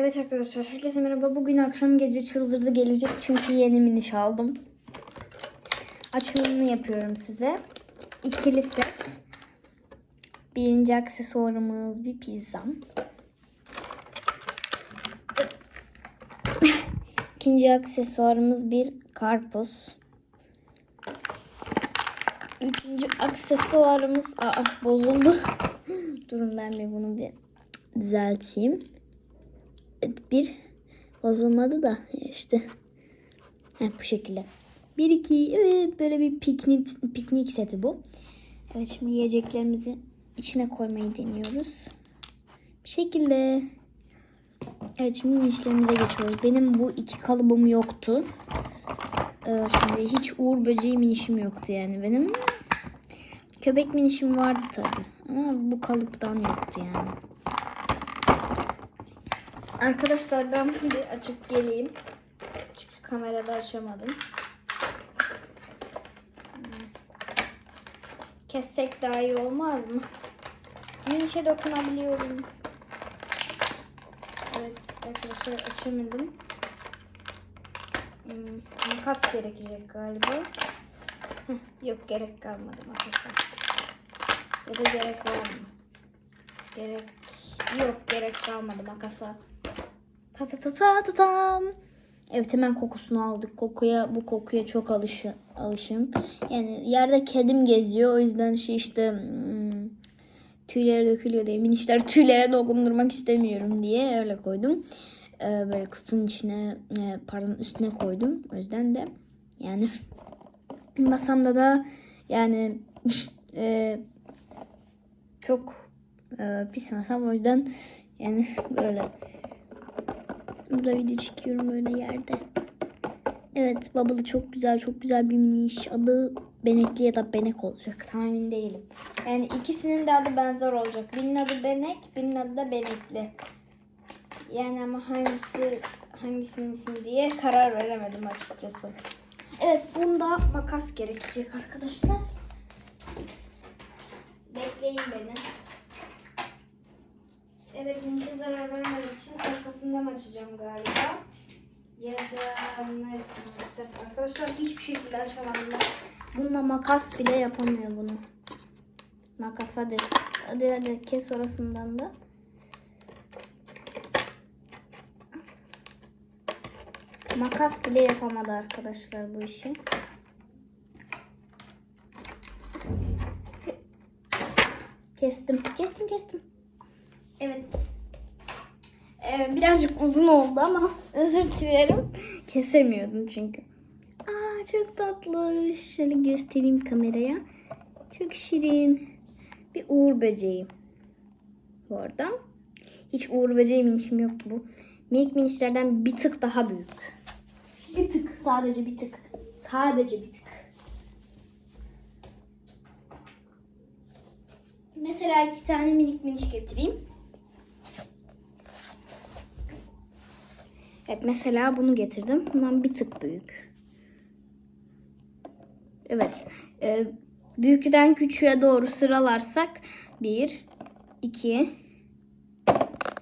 Evet arkadaşlar herkese merhaba. Bugün akşam gece çıldırdı gelecek çünkü yeni miniş aldım. Açılımını yapıyorum size. İkili set. Birinci aksesuarımız bir pizzam. İkinci aksesuarımız bir karpuz. Üçüncü aksesuarımız aa bozuldu. Durun ben bir bunu bir düzelteyim. Bir bozulmadı da işte. Heh, bu şekilde. Bir iki evet böyle bir piknik piknik seti bu. Evet şimdi yiyeceklerimizi içine koymayı deniyoruz. Bir şekilde. Evet şimdi işlerimize geçiyoruz. Benim bu iki kalıbım yoktu. Ee, şimdi hiç uğur böceği minişim yoktu yani benim. Köpek minişim vardı tabi. Ama bu kalıptan yoktu yani. Arkadaşlar ben bir açıp geleyim. Çünkü kamerada açamadım. Kessek daha iyi olmaz mı? Minişe dokunabiliyorum. Evet arkadaşlar açamadım. Hmm, makas gerekecek galiba. Yok gerek kalmadı makasa. Ya da gerek var mı? Gerek yok gerek kalmadı makasa. Ta ta ta ta ta tam. Evet hemen kokusunu aldık. Kokuya bu kokuya çok alışı, alışım. Yani yerde kedim geziyor. O yüzden şey işte hmm, tüyleri dökülüyor diye minişler tüylere dokundurmak istemiyorum diye öyle koydum. Ee, böyle kutunun içine e, pardon üstüne koydum. O yüzden de yani masamda da yani e, çok e, pis masam o yüzden yani böyle burada video çekiyorum böyle yerde. Evet Bubble'ı çok güzel çok güzel bir miniş. Adı Benekli ya da Benek olacak. Tam emin değilim. Yani ikisinin de adı benzer olacak. Birinin adı Benek, birinin adı da Benekli. Yani ama hangisi hangisinin ismi diye karar veremedim açıkçası. Evet bunda makas gerekecek arkadaşlar. Bekleyin beni. Evet minişe zarar için arkasından açacağım galiba. Ya da neresini açsak? Arkadaşlar hiçbir şekilde açamadım ben. Bununla makas bile yapamıyor bunu. Makas hadi. Hadi hadi kes orasından da. Makas bile yapamadı arkadaşlar bu işi. Kestim. Kestim kestim. Evet. Ee, birazcık uzun oldu ama özür dilerim. Kesemiyordum çünkü. Aa çok tatlı. Şöyle göstereyim kameraya. Çok şirin. Bir uğur böceği. Bu arada. Hiç uğur böceği minişim yoktu bu. Minik minişlerden bir tık daha büyük. Bir tık. Sadece bir tık. Sadece bir tık. Mesela iki tane minik miniş getireyim. Evet mesela bunu getirdim. Bundan bir tık büyük. Evet. E, büyükten küçüğe doğru sıralarsak bir, iki,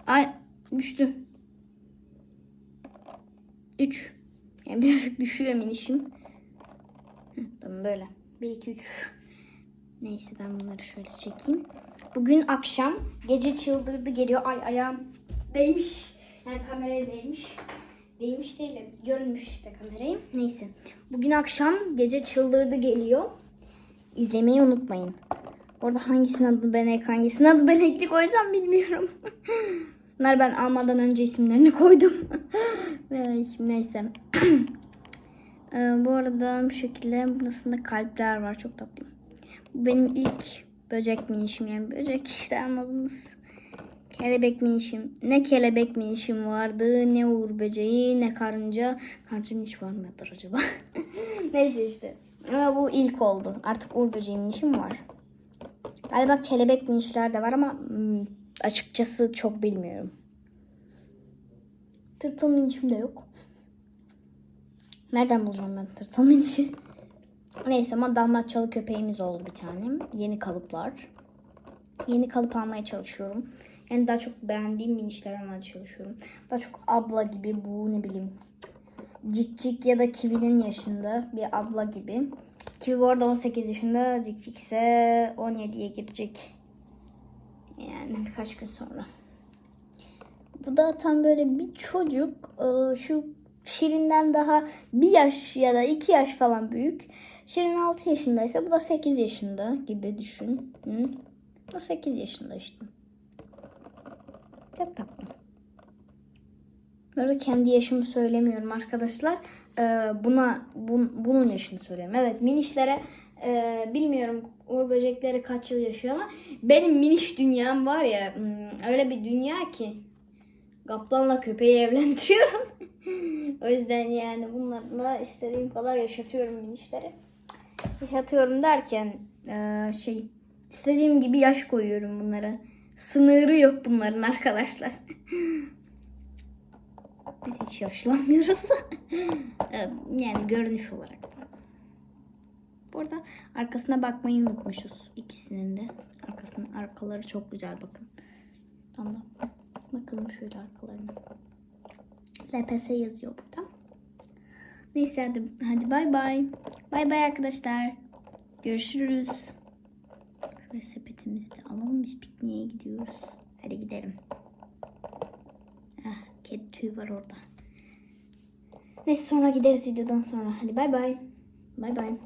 ay düştü. Üç. Yani birazcık düşüyor minişim. Tamam böyle. Bir, iki, üç. Neyse ben bunları şöyle çekeyim. Bugün akşam gece çıldırdı geliyor. Ay ayağım değmiş. Yani kameraya değmiş. Değmiş değil de görünmüş işte kamerayı. Neyse. Bugün akşam gece çıldırdı geliyor. İzlemeyi unutmayın. Orada hangisinin adı Benek, hangisinin adı Benekli koysam bilmiyorum. Bunlar ben almadan önce isimlerini koydum. Neyse. Ee, bu arada bu şekilde burasında kalpler var. Çok tatlı. Bu benim ilk böcek minişim yani böcek işte anladınız. Kelebek minişim. Ne kelebek minişim vardı, ne uğur böceği, ne karınca. Karınca miniş var mıdır acaba? Neyse işte. Ama bu ilk oldu. Artık uğur böceği minişim var. Galiba kelebek minişler de var ama hmm, açıkçası çok bilmiyorum. Tırtıl minişim de yok. Nereden bulacağım ben tırtıl minişi? Neyse ama dalmatçalı köpeğimiz oldu bir tane. Yeni kalıplar. Yeni kalıp almaya çalışıyorum. Yani daha çok beğendiğim minişlerden çalışıyorum. Daha çok abla gibi bu ne bileyim. Cik Cik ya da Kiwi'nin yaşında bir abla gibi. Kiwi bu arada 18 yaşında. Cik Cik ise 17'ye girecek. Yani birkaç gün sonra. Bu da tam böyle bir çocuk. Ee, Şu Şirin'den daha bir yaş ya da iki yaş falan büyük. Şirin 6 yaşındaysa bu da 8 yaşında gibi düşün. Bu da 8 yaşında işte. Çok tatlı. Bu arada kendi yaşımı söylemiyorum arkadaşlar. Ee, buna bun- bunun yaşını söylüyorum. Evet minişlere e, bilmiyorum uğur böcekleri kaç yıl yaşıyor ama benim miniş dünyam var ya hmm, öyle bir dünya ki kaplanla köpeği evlendiriyorum. o yüzden yani bunlarla istediğim kadar yaşatıyorum minişleri. Yaşatıyorum derken e, şey istediğim gibi yaş koyuyorum bunlara. Sınırı yok bunların arkadaşlar. Biz hiç yaşlanmıyoruz. Ee, yani görünüş olarak. Bu arada arkasına bakmayı unutmuşuz ikisinin de. Arkasının arkaları çok güzel bakın. Tam da bakalım şöyle arkalarına. LPS yazıyor burada. Neyse hadi, hadi bay bay. Bay bay arkadaşlar. Görüşürüz. Şöyle sepetimizi de alalım. Biz pikniğe gidiyoruz. Hadi gidelim. Ah, kedi tüyü var orada. Neyse sonra gideriz videodan sonra. Hadi bay bay. Bay bay.